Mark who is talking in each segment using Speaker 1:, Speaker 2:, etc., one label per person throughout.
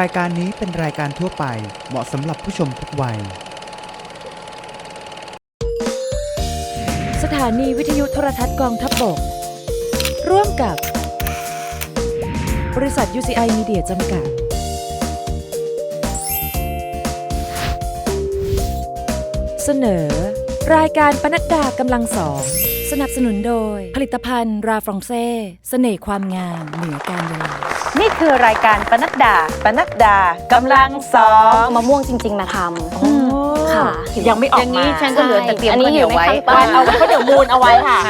Speaker 1: รายการนี้เป็นรายการทั่วไปเหมาะสำหรับผู้ชมทุกวัย
Speaker 2: สถานีวิทยุโทรทัศน์กองทัพบบก ร่วมกับ บริษัท UCI Media จำกัด เสนอ รายการปนัดดากำลังสอง สนับสนุนโดย ผลิตภัณฑ์ราฟรองเซ่เสน่ห์ความงามเหนือการเวลา
Speaker 3: นี่คือรายการปนัดดาปนัดดากำลังสอง
Speaker 4: มะม่วงจริง ๆ มาทำค่ะ
Speaker 3: ยังไม่ออก
Speaker 4: อย่างนี้
Speaker 3: มา
Speaker 4: ฉันก็เหลือแต่เตรียม
Speaker 3: อันนี้
Speaker 4: ข้าวเหนียวไว้
Speaker 3: อยู่ในขั้นตอน
Speaker 4: เอาข้าวเหนียวมูนเอาไว้ค่ะ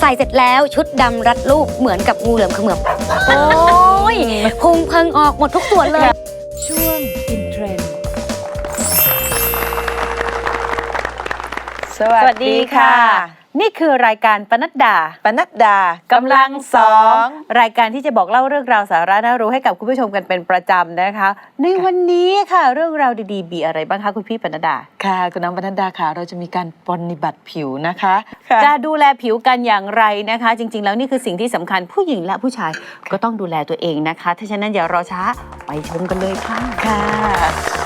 Speaker 4: ใส่เสร็จแล้วชุดดำรัดรูปเหมือนกับงูเหลือมเขมือบโอ้ยพุงเพิงออกหมดทุกส่วนเลย
Speaker 2: ช่วงอินเทรนด์
Speaker 3: สวัสดีค่ะ นี่คือรายการปนัดดา ปนัดดากำลังสอง รายการที่จะบอกเล่าเรื่องราวสาระน่ารู้ให้กับคุณผู้ชมกันเป็นประจำนะคะ ในวันนี้ค่ะเรื่องราวดีๆ มีอะไรบ้างคะคุณพี่ปนัดดา
Speaker 5: ค่ะ คุณน้องปนัดดาค่ะ เราจะมีการปฏิบัติผิวนะคะ
Speaker 3: จะดูแลผิวกันอย่างไรนะคะ จริง ๆ แล้วนี่คือสิ่งที่สำคัญผู้หญิงและผู้ชายก็ต้องดูแลตัวเองนะคะถ้าฉะนั้นอย่ารอช้าไปชมกันเลยค่ะ
Speaker 5: ค่ะ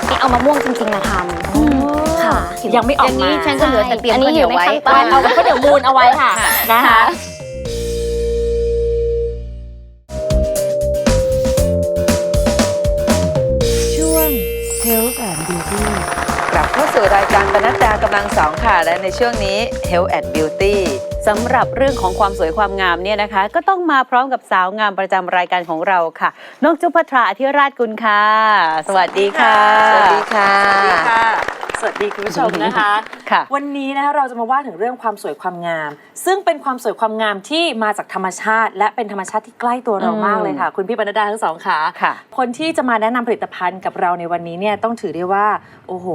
Speaker 4: นี่เอามะม่วงจริงๆมาทำค่ะ
Speaker 3: ยังไม่ออกมา
Speaker 4: ย่างนี้ฉันก็เหลือแต่เตรียม
Speaker 3: อันนี้
Speaker 4: ข้าวเหนียวไว้
Speaker 3: อยู่ในขั้นตอน
Speaker 4: เอาข้าวเหนียวมูนเอาไว้ค่ะนะคะ
Speaker 2: ช่วง Health and Beauty
Speaker 5: กลับเข้าสู่รายการปนัดดากำลังสองค่ะ และในช่วงนี้ Health and Beauty
Speaker 3: สำหรับเรื่องของความสวยความงามเนี่ยนะคะ ก็ต้องมาพร้อมกับสาวงามประจำรายการของเราค่ะน้องจุพัทราอธิราชกุลค่ะ สวัสดีค่ะ
Speaker 5: สวัสดีค่ะ
Speaker 6: สวัสดีค่ะสวัสดีคุณผู้ชมนะคะ
Speaker 3: ค่ะ
Speaker 6: วันนี้นะคะเราจะมาว่าถึงเรื่องความสวยความงาม ซึ่งเป็นความสวยความงามที่มาจากธรรมชาติ และเป็นธรรมชาติที่ใกล้ตัวเรามากเลยค่ะ คุณพี่ปรณดาทั้งสองขา
Speaker 3: ค่ะ
Speaker 6: คนที่จะมาแนะนำผลิตภัณฑ์กับเราในวันนี้เนี่ยต้องถือได้ว่า โอ้โห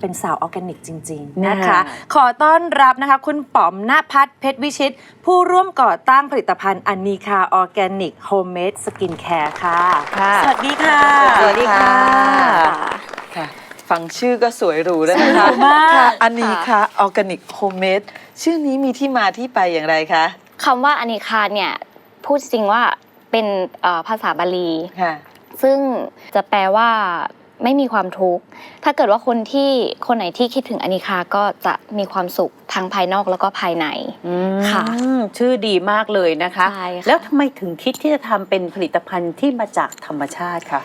Speaker 6: เป็นสาวออร์แกนิกจริง ๆ นะคะ ขอต้อนรับนะคะ คุณป๋อมณพัฒน์เพชรวิชิต ผู้ร่วมก่อตั้งผลิตภัณฑ์อันนีคาออร์แกนิกโฮมเมดสกินแคร์ค่ะ
Speaker 3: ค่ะ
Speaker 6: สวัสดีค่ะ
Speaker 3: สวัสดีค่ะ
Speaker 5: ค่ะ ฟังชื่อก็สวยหรูแล้วนะคะ
Speaker 6: สวยมาก
Speaker 5: ค่ะอันนี้ค่ะออร์แกนิกโฮมเมดชื่อนี้มีที่มาที่ไปอย่างไรคะ
Speaker 4: คำว่าอนิคาเนี่ยพูดจริงว่าเป็นเอ่อภาษาบาลี
Speaker 5: ค่ะ
Speaker 4: ซึ่งจะแปลว่าไม่มีความทุกข์ ถ้าเกิดว่าคนที่คนไหนที่คิดถึงอนิคาก็จะมีความสุขทั้งภายนอกแล้วก็ภายในค่ะ
Speaker 3: อืมชื่อดีมากเลยนะคะ
Speaker 4: ใช่ค่ะ
Speaker 3: แล้วทำไมถึงคิดที่จะทำเป็นผลิตภัณฑ์ที่มาจากธรรมชาติคะ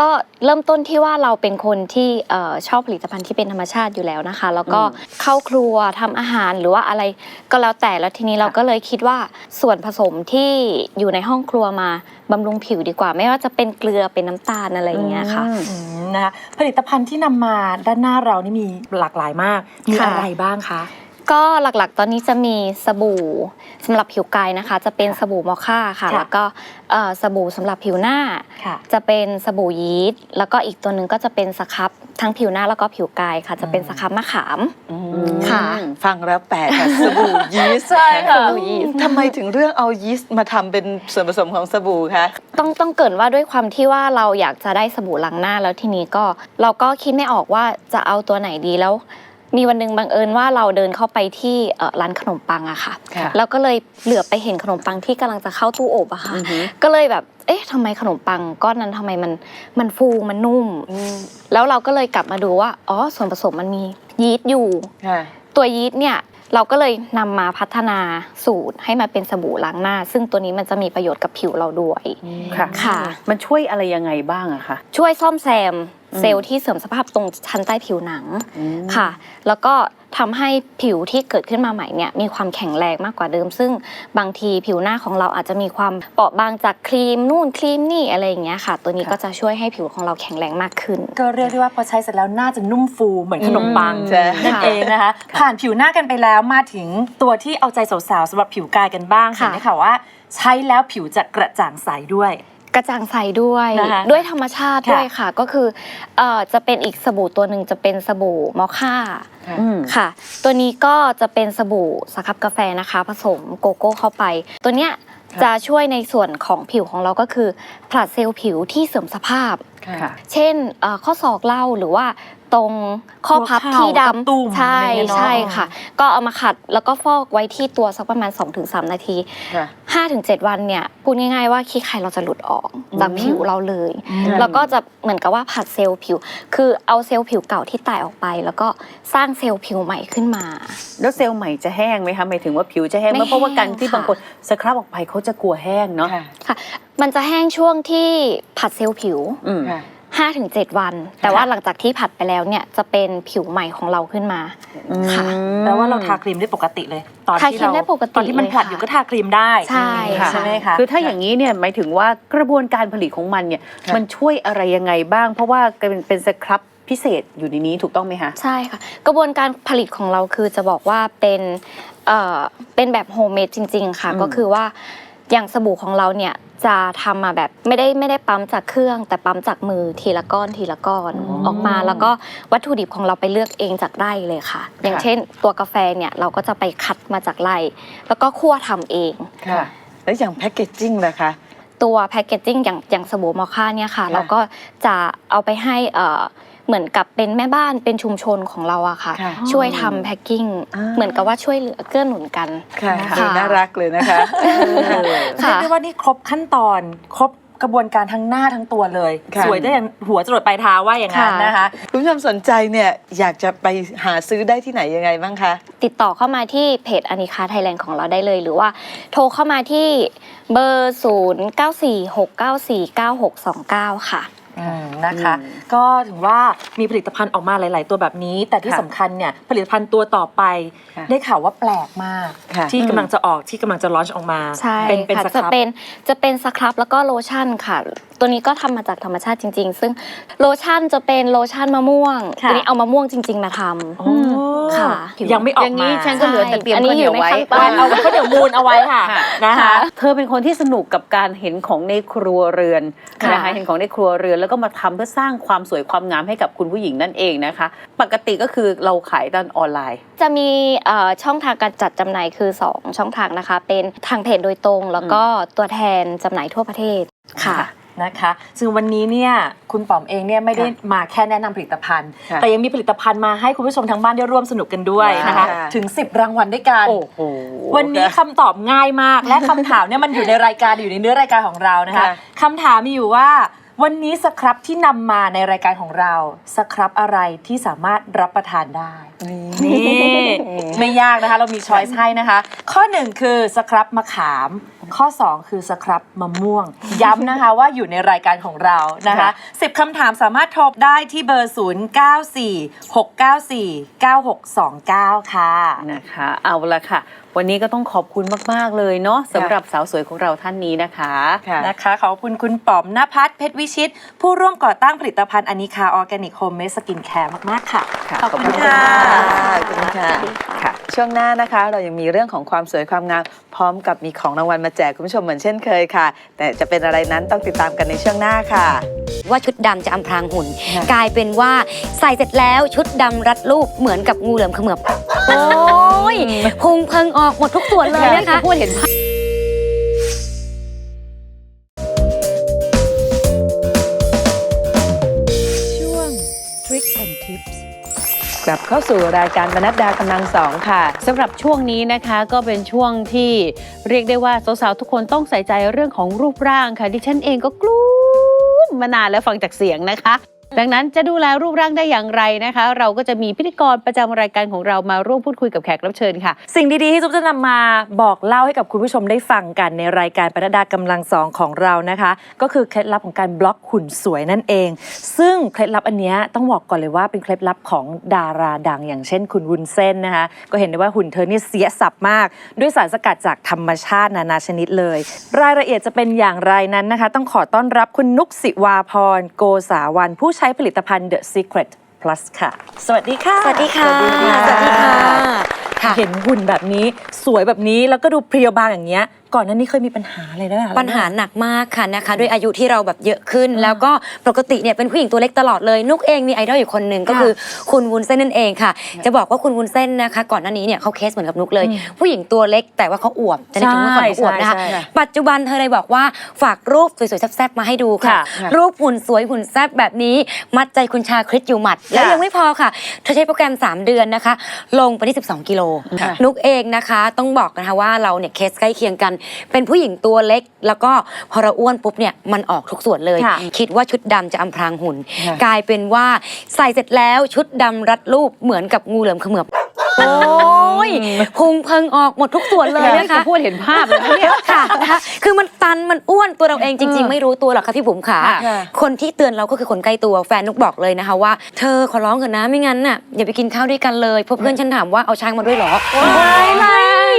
Speaker 4: ก็เริ่มต้นที่ว่าเราเป็นคนที่เอ่อชอบผลิตภัณฑ์ที่เป็นธรรมชาติอยู่แล้วนะคะ แล้วก็
Speaker 3: อืม
Speaker 4: เข้าครัวทำอาหารหรือว่าอะไรก็แล้วแต่แล้วทีนี้เราก็เลยคิดว่าส่วนผสมที่อยู่ในห้องครัวมาบำรุงผิวดีกว่า ไม่ว่าจะเป็นเกลือเป็นน้ำตาลอะไรอย่างเงี้ยค่ะ
Speaker 3: อืม
Speaker 6: อืมนะคะผลิตภัณฑ์ที่นำมาด้านหน้าเรานี่มีหลากหลายมากมี
Speaker 4: ค่ะ
Speaker 6: อะไรบ้างคะ
Speaker 4: ก็หลักๆ ตอนนี้จะมีสบู่สำหรับผิวกายนะคะ จะเป็นสบู่มอค่าค่ะ
Speaker 6: ค่ะ
Speaker 4: แล้วก็เอ่อสบู่สำหรับผิวหน้า
Speaker 6: ค่ะ
Speaker 4: จะเป็นสบู่ยีสต์แล้วก็อีกตัวหนึ่งก็จะเป็นสครับทั้งผิวหน้าแล้วก็ผิวกายค่ะ จะเป็นสครับมะขาม ค่ะ
Speaker 5: ฟังแล้วแปลกค่ะสบู่ยีสต์
Speaker 4: ใช่ค่ะ
Speaker 5: สบู่ยีสต์ ทำไมถึงเรื่องเอายีสต์มาทำเป็นส่วนผสมของสบู่คะ
Speaker 4: ต้องต้องเกรินว่าด้วยความที่ว่าเราอยากจะได้สบู่ล้างหน้าแล้วทีนี้ก็เราก็คิดไม่ออกว่าจะเอาตัวไหนดีแล้ว มีวันหนึ่งบังเอิญว่าเราเดินเข้าไปที่เอ่อร้านขนมปังอะค่ะ
Speaker 5: ค่ะ
Speaker 4: แล้วก็เลยเหลือบไปเห็นขนมปังที่กำลังจะเข้าตู้อบอะค่ะ
Speaker 3: อือหือ
Speaker 4: ก็เลยแบบ เอ๊ะทำไมขนมปังก้อนนั้นทำไมมันมันฟูมันนุ่ม แล้วเราก็เลยกลับมาดูว่า อ๋อ ส่วนผสมมันมียีสต์อยู่
Speaker 5: ค่ะ
Speaker 4: ตัวยีสต์เนี่ยเราก็เลยนำมาพัฒนาสูตรให้มาเป็นสบู่ล้างหน้า ซึ่งตัวนี้มันจะมีประโยชน์กับผิวเราด้วย
Speaker 3: ค่ะ
Speaker 4: ค่ะ
Speaker 3: มันช่วยอะไรยังไงบ้างอะคะ
Speaker 4: ช่วยซ่อมแซม
Speaker 3: อืม
Speaker 4: เซลล์ที่เสื่อมสภาพตรงชั้นใต้ผิวหนังค่ะ แล้วก็ทำให้ผิวที่เกิดขึ้นมาใหม่เนี่ยมีความแข็งแรงมากกว่าเดิม ซึ่งบางทีผิวหน้าของเราอาจจะมีความเปราะบางจากครีมนู่นครีมนี่อะไรอย่างเงี้ยค่ะ ตัวนี้ก็จะช่วยให้ผิวของเราแข็งแรงมากขึ้น
Speaker 6: ก็เรียกได้ว่าพอใช้เสร็จแล้วน่าจะนุ่มฟูเหมือนขนมปัง
Speaker 5: อืมใช่
Speaker 6: นั่นเองนะคะ ผ่านผิวหน้ากันไปแล้วมาถึงตัวที่เอาใจสาวๆสำหรับผิวกายกันบ้าง
Speaker 4: ค่ะ
Speaker 6: เห็นไหมคะว่า ใช้แล้วผิวจะกระจ่างใสด้วย
Speaker 4: กระจ่างใสด้วย
Speaker 6: นะคะ
Speaker 4: ด้วยธรรมชาติ
Speaker 6: ค่ะ
Speaker 4: ด้วยค่ะ ก็คือเอ่อจะเป็นอีกสบู่ตัวหนึ่งจะเป็นสบู่มอค่า
Speaker 3: อืม
Speaker 4: ค่ะ ตัวนี้ก็จะเป็นสบู่สครับกาแฟนะคะ ผสมโกโก้เข้าไป ตัวเนี้ยจะช่วยในส่วนของผิวของเราก็คือผลัดเซลล์ผิวที่เสื่อมสภาพ
Speaker 5: ค่ะ
Speaker 4: เช่นเอ่อข้อศอกเล่าหรือว่า ตรงข้อพับ
Speaker 6: หัวเข่า
Speaker 4: ที่ด
Speaker 6: กับตุ่มำ
Speaker 4: ใช่
Speaker 6: อะไรอย่างเงี้ยเนอะ
Speaker 4: ใช่ค่ะ ก็เอามาขัดแล้วก็ฟอกไว้ที่ตัวสักประมาณ 2-3 นาที
Speaker 5: ค่ะ
Speaker 4: 5-7 วันเนี่ยพูดง่าย ๆว่าขี้ไข่เราจะหลุดออกจากผิวเราเลย
Speaker 6: อืม
Speaker 4: แล้วก็จะเหมือนกับว่าผัดเซลล์ผิว คือเอาเซลล์ผิวเก่าที่ตายออกไป แล้วก็สร้างเซลล์ผิวใหม่ขึ้นมา
Speaker 3: แล้วเซลล์ใหม่จะแห้งไหมคะหมายถึงว่าผิวจะแห้งไหม
Speaker 4: ไม่
Speaker 3: เพราะว่าการที่
Speaker 4: แห้งค่ะ
Speaker 3: บางคนสครับออกไปเขาจะกลัวแห้งเนาะ
Speaker 5: ค่ะ
Speaker 4: ค่ะมันจะแห้งช่วงที่ผัดเซลล์ผิว
Speaker 3: อืม
Speaker 5: ค่ะ
Speaker 4: 5-7 วัน แต่ว่าหลังจากที่ผัดไปแล้วเนี่ยจะเป็นผิวใหม่ของเราขึ้นมาค่ะ
Speaker 6: แปลว่าเราทาครีมได้ปกติเลย ตอน
Speaker 4: ทา
Speaker 6: ที่
Speaker 4: ครีม
Speaker 6: เรา
Speaker 4: ได้ปกติ
Speaker 6: ตอนที่มัน
Speaker 4: เลย
Speaker 6: ผลัด
Speaker 4: ค่ะ
Speaker 6: อยู่ก็ทาครีมได้
Speaker 4: ใช่ค่ะ
Speaker 6: ใช่ไหมคะ
Speaker 3: คือถ้าอย่างนี้เนี่ยหมายถึงว่ากระบวนการผลิตของมันเนี่ย
Speaker 5: ค่ะ
Speaker 3: มันช่วยอะไรยังไงบ้าง เพราะว่าเป็นเป็นสครับพิเศษอยู่ในนี้ถูกต้องไหมคะ
Speaker 4: ใช่ค่ะ กระบวนการผลิตของเราคือจะบอกว่าเป็นเอ่อเป็นแบบโฮมเมดจริง ๆ ค่ะ
Speaker 3: อืม
Speaker 4: ก็คือว่า อย่างสบู่ของเราเนี่ยจะทำมาแบบไม่ได้ไม่ได้ปั๊มจากเครื่อง แต่ปั๊มจากมือทีละก้อนทีละก้อนออกมาแล้วก็วัตถุดิบของเราไปเลือกเองจากไร่เลยค่ะ อย่างเช่น ตัวกาแฟเนี่ยเราก็จะไปคัดมาจากไร่แล้วก็คั่วทำเอง
Speaker 5: ค่ะแล้วอย่างแพคเกจจิ้งล่ะคะ
Speaker 4: ตัวแพคเกจจิ้งอย่างอย่างสบู่มอคค่าเนี่ยค่ะ
Speaker 5: ค่ะ
Speaker 4: เราก็จะเอาไปให้ เอ่อเหมือนกับเป็นแม่บ้านเป็นชุมชนของเราอะค่ะ
Speaker 5: ค่ะ
Speaker 4: ช่วยทำแพ็คกิ้ง
Speaker 5: อ่า
Speaker 4: เหมือนกับว่าช่วยเหลือเกื้อหนุนกัน
Speaker 5: ค่ะ
Speaker 4: ค่ะ
Speaker 5: ดูน่ารักเลยนะคะ
Speaker 6: เรียก
Speaker 4: ค่ะ
Speaker 6: ได้ว่านี่ครบขั้นตอนครบกระบวนการทั้งหน้าทั้งตัวเลย
Speaker 5: ค่ะ
Speaker 6: สวยได้อย่างหัวจรดปลายเท้าว่าอย่างนั้น
Speaker 4: ค่ะ
Speaker 6: นะคะ
Speaker 5: คุณผู้ชมสนใจเนี่ยอยากจะไปหาซื้อได้ที่ไหนยังไงบ้างคะ
Speaker 4: ติดต่อเข้ามาที่เพจอนิคาไทยแลนด์ของเราได้เลย หรือว่าโทรเข้ามาที่เบอร์ 0 9 4 6 9 4 9 6 2 9 ค่ะ
Speaker 6: อืมนะคะ ก็ถึงว่ามีผลิตภัณฑ์ออกมาหลาย ๆ ตัวแบบนี้ แต่ที่
Speaker 5: ค่ะ
Speaker 6: สำคัญเนี่ยผลิตภัณฑ์ตัวต่อไป
Speaker 5: ค่ะ
Speaker 6: ได้ข่าวว่าแปลกมาก
Speaker 5: ค่ะ
Speaker 6: ที่กำลังจะออกที่กำลังจะลอนช์ออกมา
Speaker 4: ใช่
Speaker 6: เป็นเป็น
Speaker 4: ค่ะ
Speaker 6: สค
Speaker 4: จะ
Speaker 6: รับ
Speaker 4: เป็นจะเป็นสครับแล้วก็โลชั่นค่ะ ตัวนี้ก็ทำมาจากธรรมชาติจริง ๆ ซึ่งโลชั่นจะเป็นโลชั่นมะม่วง
Speaker 6: ค่ะ
Speaker 4: ตัวนี้เอามะม่วงจริง ๆ มาทำ
Speaker 6: โอ้
Speaker 4: ค่ะ
Speaker 6: ยังไม่ออก
Speaker 3: อย่าง
Speaker 6: มา
Speaker 3: นี้ฉันก็เหลือแต่เตรียม
Speaker 4: อันนี้
Speaker 3: ข้าวเหนียวไว้
Speaker 4: อยู่ในขั้นตอน
Speaker 6: เอาข้าวเหนียวมูลเอาไว้ค่ะ
Speaker 3: ค่ะ
Speaker 6: นะคะ
Speaker 3: เธอเป็นคนที่สนุกกับการเห็นของในครัวเรือน
Speaker 4: ค่ะ
Speaker 3: นะคะเห็นของในครัวเรือนแล้วก็มาทำเพื่อสร้างความสวยความงามให้กับคุณผู้หญิงนั่นเองนะคะ ปกติก็คือเราขายตอนออนไลน์
Speaker 4: จะมีเอ่อช่องทางการจัดจำหน่ายคือ 2 ช่องทางนะคะ เป็นทางเพจโดยตรงแล้วก็ตัวแทนจำหน่ายทั่วประเทศค่ะ
Speaker 6: นะคะซึ่งวันนี้เนี่ยคุณป๋อมเองเนี่ยไม่ได้มาแค่แนะนำผลิตภัณฑ์
Speaker 5: ค่ะ
Speaker 6: แต่ยังมีผลิตภัณฑ์มาให้คุณผู้ชมทางบ้านได้ร่วมสนุกกันด้วยนะคะ
Speaker 5: ค่ะ
Speaker 6: ถึง 10 รางวัลด้วยกัน
Speaker 3: โอ้โห
Speaker 6: วันนี้คำตอบง่ายมาก และคำถามเนี่ยมันอยู่ในรายการอยู่ในเนื้อรายการของเรานะคะ
Speaker 5: ค่ะ
Speaker 6: คำถามมีอยู่ว่า วันนี้สครับที่นำมาในรายการของเราสครับอะไรที่สามารถรับประทานได้ นี่ ไม่ยากนะคะ เรามีช้อยส์ให้นะคะ ข้อ1คือสครับมะขาม ข้อ 2 คือสครับมะม่วง ย้ำนะคะว่าอยู่ในรายการของเรานะคะ
Speaker 5: ค่ะ
Speaker 6: 10 คำถามสามารถโทรได้ที่เบอร์ 0 9 4 6 9 4 9 6 2 9 ค่ะ
Speaker 3: นะคะ เอาละค่ะ วันนี้ก็ต้องขอบคุณมาก ๆ เลยเนาะสำหรับสาวสวยของเราท่านนี้นะคะ
Speaker 5: ค่ะ
Speaker 6: นะคะ ขอบคุณคุณป๋อมนภัทรเพชรวิชิต ผู้ร่วมก่อตั้งผลิตภัณฑ์อนิคาออร์แกนิกโฮมเมดสกินแคร์มาก ๆ ค่ะ
Speaker 3: ค่ะ
Speaker 6: ขอบคุณ
Speaker 3: ขอบคุณ
Speaker 6: ค่ะ
Speaker 5: ขอบคุณค่ะ ค่ะ ช่วงหน้านะคะ เรายังมีเรื่องของความสวยความงามพร้อมกับมีของรางวัลมาแจกคุณผู้ชมเหมือนเช่นเคยค่ะ แต่จะเป็นอะไรนั้นต้องติดตามกันในช่วงหน้าค่ะ
Speaker 7: ว่าชุดดำจะอำพรางหุ่น
Speaker 5: ค่ะ
Speaker 7: กลายเป็นว่าใส่เสร็จแล้วชุดดำรัดรูปเหมือนกับงูเหลือมเขมือบโอ้ยพุงเพิงออกหมดทุกส่วนเลยนะคะ
Speaker 3: พูดเห็นภาพ
Speaker 5: กลับเข้าสู่รายการบรรณดากำลังสองค่ะ
Speaker 3: สำหรับช่วงนี้นะคะก็เป็นช่วงที่เรียกได้ว่าสาวๆทุกคนต้องใส่ใจเรื่องของรูปร่างค่ะ ดิฉันเองก็กลุ้มมานานแล้วฟังจากเสียงนะคะ ดังนั้นจะดูแลรูปร่างได้อย่างไรนะคะ เราก็จะมีพิธีกรประจำรายการของเรามาร่วมพูดคุยกับแขกรับเชิญค่ะ
Speaker 6: สิ่งดีๆที่ซุปจะนำมาบอกเล่าให้กับคุณผู้ชมได้ฟังกันในรายการปรดากำลังสองของเรานะคะ ก็คือเคล็ดลับของการบล็อกหุ่นสวยนั่นเอง ซึ่งเคล็ดลับอันเนี้ยต้องบอกก่อนเลยว่าเป็นเคล็ดลับของดาราดัง อย่างเช่น คุณวุ้นเส้นนะคะ ก็เห็นได้ว่าหุ่นเธอเนี่ยเสียสับมาก ด้วยสารสกัดจากธรรมชาตินานาชนิดเลย รายละเอียดจะเป็นอย่างไรนั้นนะคะ ต้องขอต้อนรับคุณนุกสิวาพรโกษาวันผู้ช้ผลิตภัณฑ์ The Secret Plus ค่ะ สวัสดีค่ะ
Speaker 7: สวัสดีค่ะ
Speaker 5: สวัสดีค่ะ
Speaker 7: สวัสดีค่ะค่ะ
Speaker 6: เห็นหุ่นแบบนี้สวยแบบนี้แล้วก็ดูเพรียวบางอย่างเงี้ย ก่อนหนั้นนี่เคยมีปัญหาอะไรด้วยเหรอ
Speaker 7: ปัญหาหนักมากค่ะนะคะ ด้วยอายุที่เราแบบเยอะขึ้น แล้วก็ปกติเนี่ยเป็นผู้หญิงตัวเล็กตลอดเลย นุกเองมีไอดอลอยู่คนหนึ่งก็คือคุณวุ้นเส้นนั่นเองค่ะ จะบอกว่าคุณวุ้นเส้นนะคะ ก่อนหน้านี้เนี่ยเขาเคสเหมือนกับนุกเลย ผู้หญิงตัวเล็กแต่ว่าเขาอวบจะนึกถึงเมื่อก่อนเขาอวบนะคะ
Speaker 6: ใช่ใช่
Speaker 7: ปัจจุบันเธอเลยบอกว่าฝากรูปสวยๆแซ่บๆมาให้ดูค่ะ
Speaker 6: ค่ะ
Speaker 7: รูปหุ่นสวยหุ่นแซ่บแบบนี้ มัดใจคุณชาคริสอยู่หมัด แล้วยังไม่พอค่ะเธอใช้โปรแกรม 3 เดือนนะคะ ลงไปที่ 12 กิโล
Speaker 5: ค่ะ
Speaker 7: นุกเองนะคะ ต้องบอกนะคะว่าเราเนี่ยเคสใกล้เคียงกันเป็นผู้หญิงตัวเล็ก แล้วก็พอเราอ้วนปุ๊บเนี่ยมันออกทุกส่วนเลย
Speaker 6: ค่ะ
Speaker 7: คิดว่าชุดดำจะอำพรางหุ่น
Speaker 5: ค่ะ
Speaker 7: กลายเป็นว่าใส่เสร็จแล้วชุดดำรัดรูปเหมือนกับงูเหลือมเขมือบโอ้ยพุงเพิงออกหมดทุกส่วนเลยนะคะ
Speaker 3: พูดเห็นภาพเลยนะเนี่ย
Speaker 7: ค่ะนะคะคือมันตันมันอ้วนตัวเราเองจริง ๆ ไม่รู้ตัวหรอกค่ะพี่บุ๋มขา
Speaker 3: ค่ะ
Speaker 7: คนที่เตือนเราก็คือคนใกล้ตัวแฟนนุกบอกเลยนะคะว่า เธอขอร้องเถอะนะไม่งั้นน่ะอย่าไปกินข้าวด้วยกันเลยเพราะเพื่อนฉันถามว่าเอาช้างมาด้วยเหรอ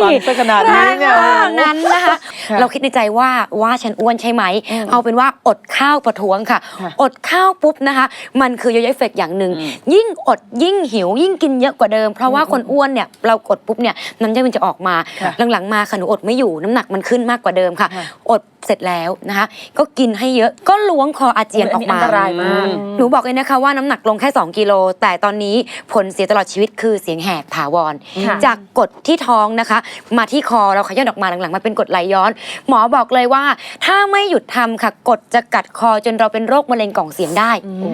Speaker 5: ฟังซะขนาดนี้เนี่ย
Speaker 7: ขนาดนั้นนะคะ เราคิดในใจว่าว่าฉันอ้วนใช่ไหม เอาเป็นว่าอดข้าวประท้วงค่ะ
Speaker 5: ค่ะ
Speaker 7: อดข้าวปุ๊บนะคะ มันคือโยโย่เอฟเฟกต์อย่างหนึ่ง ยิ่งอดยิ่งหิว ยิ่งกินเยอะกว่าเดิม เพราะว่าคนอ้วนเนี่ยเรากดปุ๊บเนี่ยน้ำย่อยมันจะออกมา
Speaker 5: ค่ะ
Speaker 7: หลังๆมาค่ะหนูอดไม่อยู่น้ำหนักมันขึ้นมากกว่าเดิมค่ะ
Speaker 5: ค่ะ
Speaker 7: อด เสร็จแล้วนะคะ ก็กินให้เยอะก็ล้วงคออาเจียนออกมา
Speaker 6: อันตรายมาก
Speaker 7: หนูบอกเลยนะคะว่าน้ำหนักลงแค่ 2 กิโล แต่ตอนนี้ผลเสียตลอดชีวิตคือเสียงแหบถาวร
Speaker 6: ค่ะ
Speaker 7: จากกดที่ท้องนะคะ มาที่คอเราขย้อนออกมาหลังๆมาเป็นกดไหลย้อน หมอบอกเลยว่า ถ้าไม่หยุดทำค่ะกดจะกัดคอจนเราเป็นโรคมะเร็งกล่องเสียงได้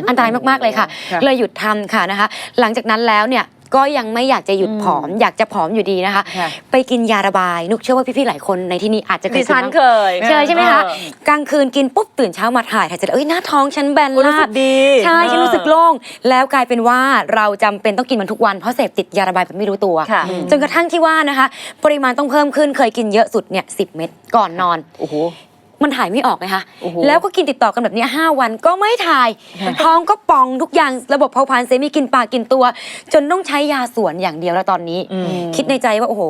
Speaker 7: อันตรายมากๆเลยค่ะ
Speaker 5: ค่ะ
Speaker 7: เลยหยุดทำค่ะนะคะ หลังจากนั้นแล้วเนี่ย ก็ยังไม่อยากจะหยุดผอม อยากจะผอมอยู่ดีนะคะ
Speaker 5: ค่ะ
Speaker 7: ไปกินยาระบายนุกเชื่อว่าพี่ๆหลายคนในที่นี้อาจจะเค
Speaker 6: ดิ
Speaker 7: ยกิ
Speaker 6: ฉัน
Speaker 7: บ้าง
Speaker 6: เคย
Speaker 7: ใช่ใช่ไหมคะ
Speaker 6: เออ ก
Speaker 7: ลางคืนกินปุ๊บตื่นเช้ามาถ่ายถ่ายเสร็จแล้วเอ้ยหน้าท้องฉันแบน
Speaker 6: รู้
Speaker 7: ลา
Speaker 6: สึ
Speaker 7: บ
Speaker 6: กดี
Speaker 7: ใช่ฉันรู้สึก
Speaker 6: เออ
Speaker 7: โล่งแล้วกลายเป็นว่าเราจำเป็นต้องกินมันทุกวันเพราะเสพติดยาระบายแบบไม่รู้ตัว
Speaker 6: ค่ะ
Speaker 7: จนกระทั่งที่ว่านะคะ ปริมาณต้องเพิ่มขึ้นเคยกินเยอะสุดเนี่ยสิเม็ดก่อนนอน
Speaker 5: โอ้โห
Speaker 7: มันถ่ายไม่ออกเลยคะ
Speaker 5: โอ้โห
Speaker 7: แล้วก็กินติดต่อกันแบบเนี้ย5วันก็ไม่ถ่าย ท้องก็ป่องทุกอย่างระบบเผาผลาญเซมีกินปากกินตัว จนต้องใช้ยาสวนอย่างเดียวแล้วตอนนี้คิดในใจว่าโอ้โห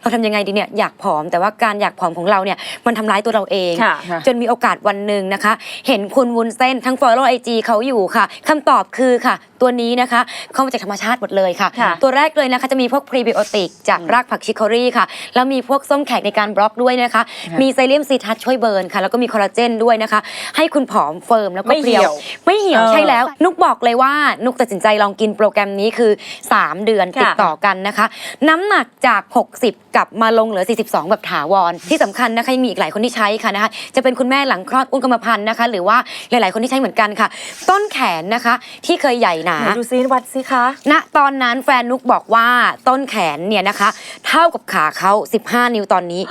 Speaker 7: เราทำยังไงดีเนี่ยอยากผอมแต่ว่าการอยากผอมของเราเนี่ยมันทำร้ายตัวเราเอง
Speaker 6: ค่ะ
Speaker 7: จนมีโอกาสวันหนึ่งนะคะ เห็นคุณวุ้นเส้นทั้ง follow IG เขาอยู่ค่ะคำตอบคือค่ะ ตัวนี้นะคะเข้ามาจากธรรมชาติหมดเลยค่ะ
Speaker 6: ค่ะ
Speaker 7: ตัวแรกเลยนะคะจะมีพวกพรีไบโอติกจากรากผักชิคอรี่ค่ะ แล้วมีพวกส้มแขกในการบล็อกด้วยนะคะ มีไซเลียมซีทัสช่วยเบิร์นค่ะแล้วก็มีคอลลาเจนด้วยนะคะ ให้คุณผอมเฟิร์มแล้วก็
Speaker 6: ไม่
Speaker 7: เพรียว
Speaker 6: เหี่ยว
Speaker 7: ไม่เหี่ยว
Speaker 6: เออ
Speaker 7: ใช่แล้ว นุกบอกเลยว่านุกตัดสินใจลองกินโปรแกรมนี้คือ 3 เดือน
Speaker 6: ค่ะ
Speaker 7: ติดต่อกันนะคะ น้ำหนักจาก 60 กลับมาลงเหลือ 42 แบบถาวร ที่สำคัญนะคะยังมีอีกหลายคนที่ใช้ค่ะนะคะจะเป็นคุณแม่หลังคลอดอุ้มกรรมพันธุ์นะคะ หรือว่าหลาย ๆ คนที่ใช้เหมือนกันค่ะ ต้นแขนนะคะที่เคยใหญ่หนา
Speaker 6: ไหนดูซิวัดซิคะ
Speaker 7: ณตอนนั้นแฟนนุกบอกว่าต้นแขนเนี่ยนะคะ เท่ากับขาเขา 15 นิ้วตอนนี้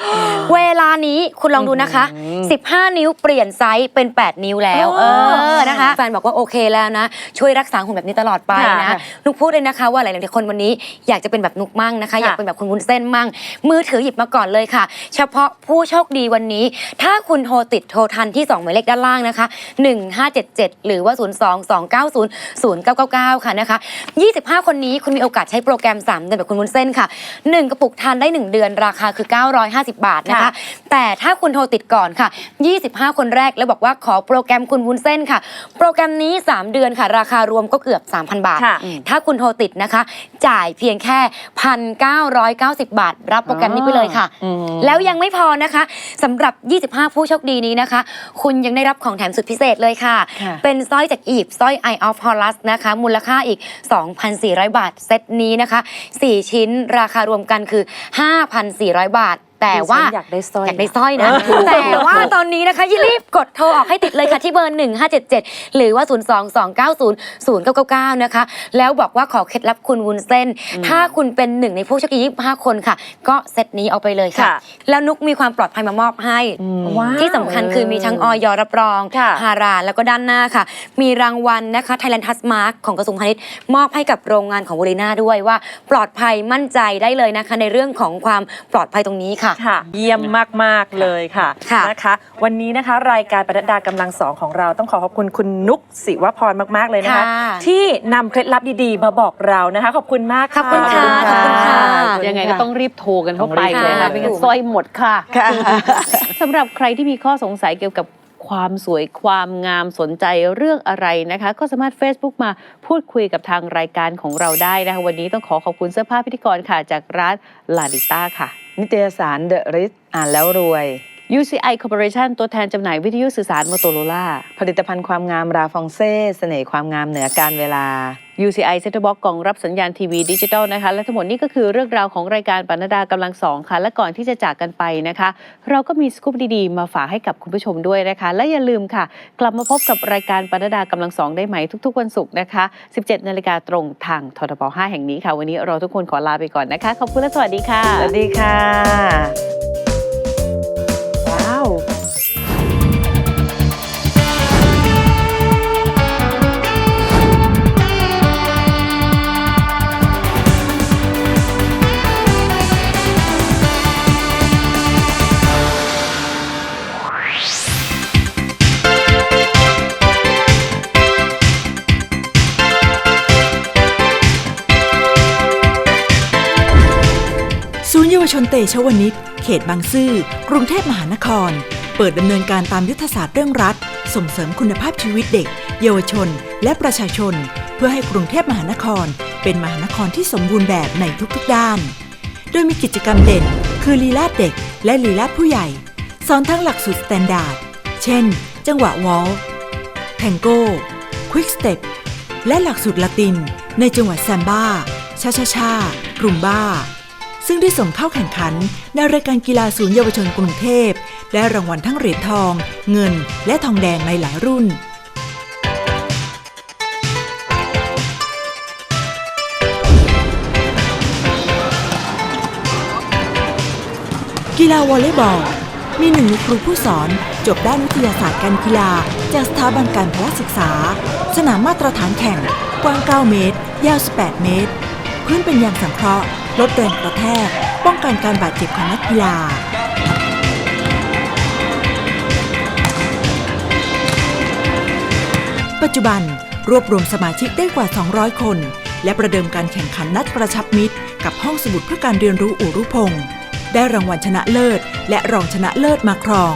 Speaker 7: เวลานี้คุณลองดูนะคะ15 นิ้วเปลี่ยนไซส์เป็น 8 นิ้วแล้ว
Speaker 6: อ๋
Speaker 7: เอ
Speaker 6: อ
Speaker 7: อนะคะแฟนบอกว่าโอเคแล้วนะ ช่วยรักษาหุ่นแบบนี้ตลอดไป
Speaker 6: ค่ะ
Speaker 7: นะนุกพูดเลยนะคะ ว่าหลายๆคนวันนี้อยากจะเป็นแบบนุกมั่งนะคะ อยากเป็นแบบคุณวุ้นเส้นมั่ง มือถือหยิบมาก่อนเลยค่ะ เฉพาะผู้โชคดีวันนี้ ถ้าคุณโทรติดโทรทันที่2หมายเลขด้านล่างนะคะ 1577 หรือว่า 022900999 ค่ะนะคะ 25 คนนี้คุณมีโอกาสใช้โปรแกรม3เดือนแบบคุณวุ้นเส้นค่ะ 1 กระปุกทานได้ 1 เดือนราคาคือ 950 บาทนะคะ
Speaker 6: ค่ะ
Speaker 7: แต่ถ้าคุณโทรติดก่อนค่ะ25 คนแรก แล้วบอกว่าขอโปรแกรมคุณวุ้นเส้นค่ะ โปรแกรมนี้ 3 เดือนค่ะ ราคารวมก็เกือบ 3,000 บาท
Speaker 6: ค่ะ
Speaker 7: ถ้าคุณโทรติดนะคะ จ่ายเพียงแค่ 1,990 บาท รับโปรแกรมนี้ไปเลยค่ะแล้วยังไม่พอนะคะสำหรับ 25 ผู้โชคดีนี้นะคะ คุณยังได้รับของแถมสุดพิเศษเลยค่ะ
Speaker 5: ค่ะ
Speaker 7: เป็นสร้อยจากอีบสร้อย Eye of Horus นะคะ มูลค่าอีก 2,400 บาท เซตนี้นะคะ 4 ชิ้นราคารวมกันคือ 5,400 บาท แต่ว่า
Speaker 6: ดิฉันอยากได้สร้อย
Speaker 7: อยากได้สร้อยนะ แต่ว่าตอนนี้นะคะอย่ารีบกดโทรออกให้ติดเลยค่ะที่เบอร์ 1577 หรือว่า 022900999 นะคะ แล้วบอกว่าขอเคล็ดลับคุณวุ้นเส้น ถ้าคุณเป็นหนึ่งในผู้โชคดี25 คนค่ะ ก็เซตนี้เอาไปเลยค่ะ
Speaker 6: ค่ะ
Speaker 7: แล้วนุกมีความปลอดภัยมามอบให้
Speaker 6: ว้าว
Speaker 7: ที่สำคัญคือมีทั้งออยรับรอง
Speaker 6: ค่ะ
Speaker 7: ฮารานแล้วก็ด้านหน้าค่ะ มีรางวัลนะคะ Thailand t o u c h Mark ของกระทรวงพาณิชย์มอบให้กับโรงงานของวอลีน่าด้วยว่า ปลอดภัยมั่นใจได้เลยนะคะ ในเรื่องของความปลอดภัยตรงนี้ค่ะ
Speaker 6: ค่ะ เยี่ยมมาก ๆ เลยค่ะ
Speaker 7: ค่ะ
Speaker 6: นะคะ วันนี้นะคะ รายการประดากำลังสองของเราต้องขอขอบคุณคุณนุกศิวพรมาก ๆ เลยนะคะ
Speaker 7: ค่ะ
Speaker 6: ที่นำเคล็ดลับดีๆ มาบอกเรานะคะ ขอบคุณมาก
Speaker 7: ขอบคุณค่ะ
Speaker 5: ขอบคุณค่ะ
Speaker 3: ยังไงก็ต้องรีบโทรกันเข้าไป
Speaker 5: ต้องรีบ
Speaker 3: เลยค่ะ
Speaker 7: โทร
Speaker 3: ไม่งั้นสร้อยหมดค่ะ
Speaker 5: ค่ะ
Speaker 3: สำหรับใครที่มีข้อสงสัยเกี่ยวกับความสวยความงามสนใจเรื่องอะไรนะคะ ก็สามารถ Facebook มาพูดคุยกับทางรายการของเราได้นะคะ วันนี้ต้องขอขอบคุณเสื้อผ้าพิธีกรค่ะ จากร้านลาดิต้าค่ะ
Speaker 5: นิตยสาร The r i c อ่านแล้วรวย
Speaker 3: UCI Corporation ตัวแทนจำหน่ายวิทยุสื่อสาร Motorola
Speaker 5: ผลิตภัณฑ์ความงามราฟองเซ่เสน่ห์ความงามเหนือการเวลา
Speaker 3: UCI Set Box กล่องรับสัญญาณทีวีดิจิตอลนะคะ และทั้งหมดนี้ก็คือเรื่องราวของรายการปนดากำลังสองค่ะ และก่อนที่จะจากกันไปนะคะ เราก็มีสกู๊ปดีๆ มาฝากให้กับคุณผู้ชมด้วยนะคะ และอย่าลืมค่ะ กลับมาพบกับรายการปนดากำลังสองได้ไหม่ทุกๆ วันศุกร์นะคะ 17 นาฬิกาตรงทางททบ5แห่งนี้ค่ะ วันนี้เราทุกคนขอลาไปก่อนนะคะ ขอบคุณและสวัสดีค่ะ
Speaker 5: สวัสดีค่ะ
Speaker 8: เยาวชนเตชวนิชเขตบางซื่อ กรุงเทพมหานคร เปิดดำเนินการตามยุทธศาสตร์เรื่องรัฐส่งเสริมคุณภาพชีวิตเด็ก เยาวชน และประชาชน เพื่อให้กรุงเทพมหานคร เป็นมหานครที่สมบูรณ์แบบในทุกๆด้าน โดยมีกิจกรรมเด่น คือลีลาดเด็ก และลีลาดผู้ใหญ่ สอนทั้งหลักสูตรสแตนดาร์ด เช่น จังหวะวอลแทงโก้ ควิกสเต็ป และหลักสูตรละติน ในจังหวัดแซมบ้าชาชาชากรุมบ้า ซึ่งได้ส่งเข้าแข่งขันในรายการกีฬาศูนย์เยาวชนกรุงเทพ และรางวัลทั้งเหรียญทอง เงิน และทองแดงในหลายรุ่นกีฬาวอลเลย์บอล มีหนึ่งในครูผู้สอน จบด้านวิทยาศาสตร์การกีฬา จากสถาบันการพละศึกษา สนามมาตรฐานแข่ง กว้าง 9 เมตร ยาว 18 เมตร พื้นเป็นยางสังเคราะห์ ลดแรงกระแทก ป้องกันการบาดเจ็บของนักกีฬาปัจจุบันรวบรวมสมาชิกได้กว่า 200 คน และประเดิมการแข่งขันนัดกระชับมิตร กับห้องสมุดเพื่อการเรียนรู้อูรุพงศ์ได้รางวัลชนะเลิศ และรองชนะเลิศมาครอง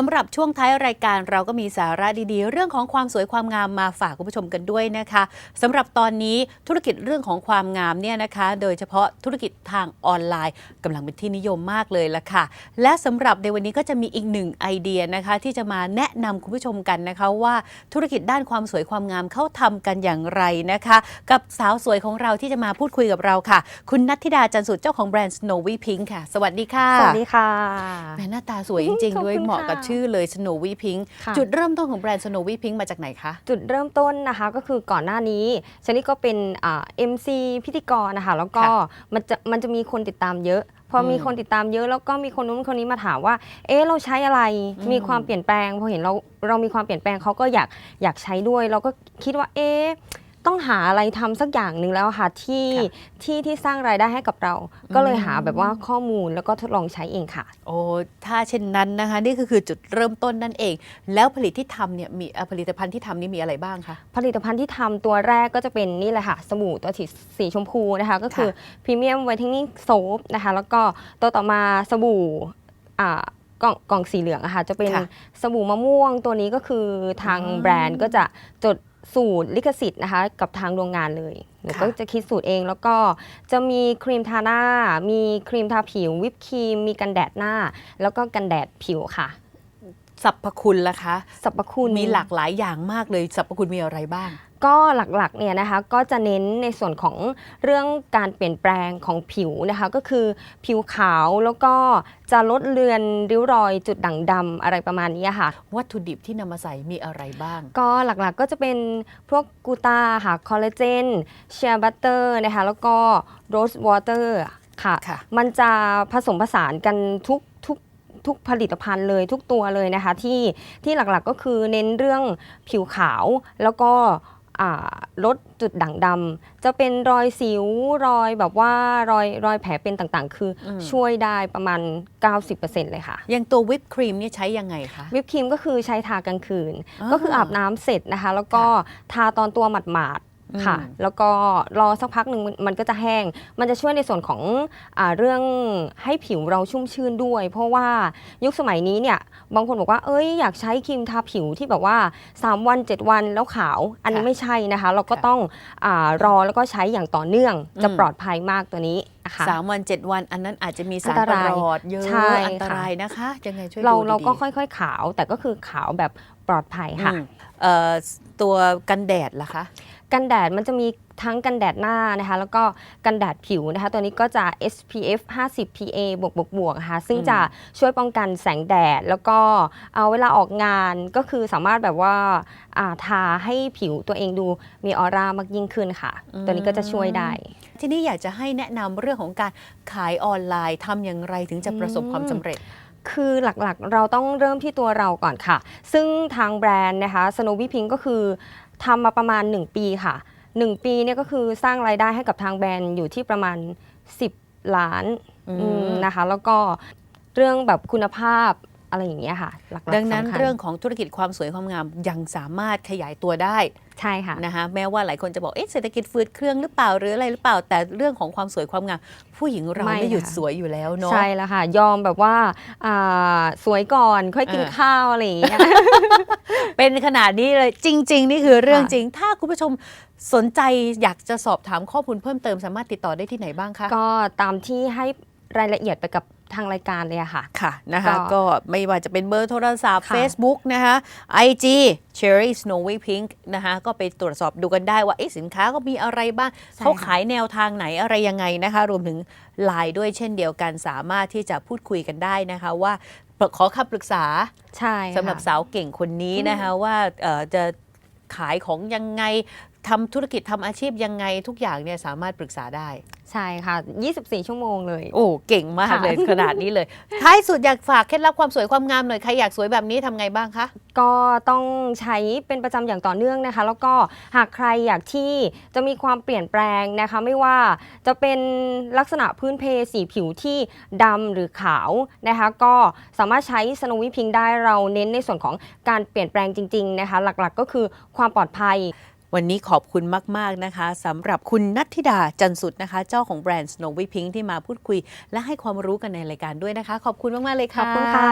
Speaker 3: สำหรับช่วงท้ายรายการเราก็มีสาระดีๆ เรื่องของความสวยความงามมาฝากคุณผู้ชมกันด้วยนะคะสำหรับตอนนี้ธุรกิจเรื่องของความงามเนี่ยนะคะ โดยเฉพาะธุรกิจทางออนไลน์กำลังเป็นที่นิยมมากเลยละค่ะ และสำหรับในวันนี้ก็จะมีอีกหนึ่งไอเดียนะคะ ที่จะมาแนะนำคุณผู้ชมกันนะคะว่าธุรกิจด้านความสวยความงามเขาทำกันอย่างไรนะคะ กับสาวสวยของเราที่จะมาพูดคุยกับเราค่ะ คุณนัทธิดาจันสุดเจ้าของแบรนด์ Snowy Pink ค่ะ สวัสดีค่ะ
Speaker 9: สวัสดีค่ะ
Speaker 3: แหมหน้าตาสวยจริง
Speaker 9: ขอบ
Speaker 3: ๆด้วย
Speaker 9: คุณ
Speaker 3: เหมาะกับ
Speaker 9: ค่ะ
Speaker 3: ชื่อเลย Snowy Pink
Speaker 9: ค่ะ
Speaker 3: จุดเริ่มต้นของแบรนด์ Snowy Pink มาจากไหนคะ
Speaker 9: จุดเริ่มต้นนะคะก็คือก่อนหน้านี้ชนิดก็เป็นอ่า MC พิธีกรนะคะแล้วก็
Speaker 3: ค่ะ
Speaker 9: มันจะมันจะมีคนติดตามเยอะ พออ
Speaker 3: ม
Speaker 9: มีคนติดตามเยอะแล้วก็มีคนนู้นคนนี้มาถามว่า เอ๊ะเราใช้อะไร
Speaker 3: อืม
Speaker 9: มีความเปลี่ยนแปลงพอเห็นเราเรามีความเปลี่ยนแปลงเขาก็อยากอยากใช้ด้วย เราก็คิดว่าเอ๊ะ ต้องหาอะไรทำสักอย่างหนึ่งแล้วค่ะที่ที่ที่สร้างรายได้ให้กับเรา ก็เลยหาแบบว่าข้อมูลแล้วก็ทดลองใช้เองค่ะ
Speaker 3: โอ้ถ้าเช่นนั้นนะคะ นี่ก็คือจุดเริ่มต้นนั่นเอง แล้วผลิตที่ทำเนี่ยมีเอ่อผลิตภัณฑ์ที่ทำนี่มีอะไรบ้างคะ
Speaker 9: ผลิตภัณฑ์ที่ทำตัวแรกก็จะเป็นนี่แหละค่ะสบู่ตัวสีสีชมพูนะคะ ก็คือพรีเมียมไวท์เทนนิ่งโซฟนะคะ แล้วก็ตัวต่อมาสบู่อ่ากล่องกล่องสีเหลืองอะค่ะจะเป็น
Speaker 3: ค่ะ
Speaker 9: สบู่มะม่วงตัวนี้ก็คือทาง
Speaker 3: อืม
Speaker 9: แบรนด์ก็จะจด สูตรลิขสิทธิ์นะคะ กับทางโรงงานเลยหนู
Speaker 3: ค่ะ
Speaker 9: ก็จะคิดสูตรเองแล้วก็จะมีครีมทาหน้า มีครีมทาผิว วิปครีม มีกันแดดหน้า แล้วก็กันแดดผิวค่ะ
Speaker 3: สรรพคุณล่ะคะ
Speaker 9: สรรพคุณ
Speaker 3: มีหลากหลายอย่างมากเลยสรรพคุณมีอะไรบ้าง
Speaker 9: ก็หลักๆเนี่ยนะคะก็จะเน้นในส่วนของเรื่องการเปลี่ยนแปลงของผิวนะคะก็คือผิวขาวแล้วก็จะลดเลือนริ้วรอยจุดด่างดำอะไรประมาณนี้ค่ะ
Speaker 3: วัตถุดิบที่นำมาใส่มีอะไรบ้าง
Speaker 9: ก็หลักๆก็จะเป็นพวกกลูตาค่ะคอลลาเจนเชียร์บัตเตอร์นะคะแล้วก็โรสวอเตอร์ค่ะ
Speaker 3: ค่ะ
Speaker 9: มันจะผสมผสานกันทุกทุกทุกผลิตภัณฑ์เลยทุกตัวเลยนะคะที่ที่หลักๆก็คือเน้นเรื่องผิวขาวแล้วก็อ่า ลดจุดด่างดำจะเป็นรอยสิวรอยแบบว่ารอยรอยแผลเป็นต่างๆ คืออ
Speaker 3: ม
Speaker 9: ช่วยได้ประมาณ 90%เลยค่ะ
Speaker 3: อย่างตัววิปครีมนี่ใช้ยังไงคะ
Speaker 9: วิปครีมก็คือใช้ทากลางคืน
Speaker 3: อ่า
Speaker 9: ก็คืออาบน้ำเสร็จนะคะ แล้วก็ทาตอนตัวหมาดๆ ค่ะ
Speaker 3: อืม
Speaker 9: แล้วก็รอสักพักหนึ่งมันมันก็จะแห้ง มันจะช่วยในส่วนของอาเรื่องให้ผิวเราชุ่มชื่นด้วย เพราะว่ายุคสมัยนี้เนี่ยบางคนบอกว่าเอ้ยอยากใช้ครีมทาผิวที่แบบว่า 3 วัน 7 วันแล้วขาว อันนี้
Speaker 3: ค่ะ
Speaker 9: ไม่ใช่นะคะ เราก็
Speaker 3: ค่ะ
Speaker 9: ต้องอารอแล้วก็ใช้อย่างต่อเนื่องจะ
Speaker 3: อืม
Speaker 9: ปลอดภัยมากตัวนี้นะคะ
Speaker 3: สามวันเจ็ดวัน อันนั้นอาจจะมีสาร
Speaker 9: อันต
Speaker 3: ป
Speaker 9: ราย
Speaker 3: ระหลอดเยอะ
Speaker 9: ใช่
Speaker 3: อันต
Speaker 9: ค่ะ
Speaker 3: รายนะคะยังไงช่วย
Speaker 9: เรา
Speaker 3: ดู
Speaker 9: เราก็
Speaker 3: ดีๆ
Speaker 9: ค่อยๆขาวแต่ก็คือขาวแบบปลอดภัยค่ะ
Speaker 3: อืมเอ่อตัวกันแดดล่ะคะ
Speaker 9: กันแดดมันจะมีทั้งกันแดดหน้านะคะ แล้วก็กันแดดผิวนะคะ ตัวนี้ก็จะ SPF 50 PA บวกบวกบวกค่ะ ซึ่ง
Speaker 3: อืม
Speaker 9: จะช่วยป้องกันแสงแดด แล้วก็เอาเวลาออกงานก็คือสามารถแบบว่าอ่าทาให้ผิวตัวเองดูมีออร่ามากยิ่งขึ้นค่ะ ตัวนี้ก็จะช่วยได้
Speaker 3: ทีนี้อยากจะให้แนะนำเรื่องของการขายออนไลน์ทำอย่างไรถึงจะประสบความสำเร็จ
Speaker 9: คือหลักๆ เราต้องเริ่มที่ตัวเราก่อนค่ะ ซึ่งทางแบรนด์นะคะ Snowy Pink ก็คือ ทำมาประมาณ 1 ปีค่ะ 1 ปีเนี่ยก็คือสร้างรายได้ให้กับทางแบรนด์อยู่ที่ประมาณ 10 ล้าน
Speaker 3: อืม
Speaker 9: อืมนะคะ แล้วก็เรื่องแบบคุณภาพ อะไรอย่างเงี้ยค่ะ หลักๆ
Speaker 3: ดังนั้น
Speaker 9: สำคัญ
Speaker 3: เรื่องของธุรกิจความสวยความงามยังสามารถขยายตัวได้
Speaker 9: ใช่ค่ะ
Speaker 3: นะคะแม้ว่าหลายคนจะบอกเอ๊ะเศรษฐกิจฟืดเครื่องหรือเปล่าหรืออะไรหรือเปล่า แต่เรื่องของความสวยความงามผู้หญิงเรา
Speaker 9: ไม่
Speaker 3: ไม่หยุด
Speaker 9: ค่ะ
Speaker 3: สวยอยู่แล้วเนาะ
Speaker 9: ใช่แล้วค่ะ ยอมแบบว่าอ่าสวยก่อนค่อยกิน
Speaker 3: เออ
Speaker 9: ข้าวอะไรอย่างเงี้ย
Speaker 3: เป็นขนาดนี้เลยจริง ๆ นี่คือเรื่อง
Speaker 9: ค่ะ
Speaker 3: จริง ถ้าคุณผู้ชมสนใจอยากจะสอบถามข้อมูลเพิ่มเติมสามารถติดต่อได้ที่ไหนบ้างคะ
Speaker 9: ก็ตามที่ให้รายละเอียดไปกับ ทางรายการเลยอะค่ะ
Speaker 3: ค่ะนะคะ
Speaker 9: ก็
Speaker 3: ก็ไม่ว่าจะเป็นเบอร์โทรศัพท์
Speaker 9: ค่ะ
Speaker 3: Facebook นะคะ IG Cherry Snowy Pink นะคะก็ไปตรวจสอบดูกันได้ว่าเอ๊ะสินค้าก็มีอะไรบ้าง
Speaker 9: ใช่
Speaker 3: เขา
Speaker 9: ค่ะ
Speaker 3: ขายแนวทางไหนอะไรยังไงนะคะ รวมถึงไลน์ด้วยเช่นเดียวกันสามารถที่จะพูดคุยกันได้นะคะว่าขอคำปรึกษา
Speaker 9: ใช่ค่ะ
Speaker 3: สำหรับสาวเก่งคนนี้นะคะว่าเอ่อจะขายของยังไง ทำธุรกิจทำอาชีพยังไงทุกอย่างเนี่ยสามารถปรึกษาได้
Speaker 9: ใช่ค่ะ 24 ชั่วโมงเลย
Speaker 3: โอ้ เก่งมาก
Speaker 9: ค่ะ
Speaker 3: เลยขนาดนี้เลย ท้ายสุดอยากฝากเคล็ดลับความสวยความงามหน่อย ใครอยากสวยแบบนี้ทำไงบ้างคะ
Speaker 9: ก็ต้องใช้เป็นประจำอย่างต่อเนื่องนะคะ แล้วก็หากใครอยากที่จะมีความเปลี่ยนแปลงนะคะ ไม่ว่าจะเป็นลักษณะพื้นเพสีผิวที่ดำหรือขาวนะคะ ก็สามารถใช้สโนวิพิงได้เราเน้นในส่วนของการเปลี่ยนแปลงจริง ๆนะคะ หลักๆ ก็คือความปลอดภัย
Speaker 3: วันนี้ขอบคุณมาก ๆ นะคะสำหรับคุณนัทธิดาจันสุดนะคะ เจ้าของแบรนด์ Snowy Pink ที่มาพูดคุย และให้ความรู้กันในรายการด้วยนะคะ ขอบคุณมาก ๆ เลยค่ะ
Speaker 9: อบคุณค่ะ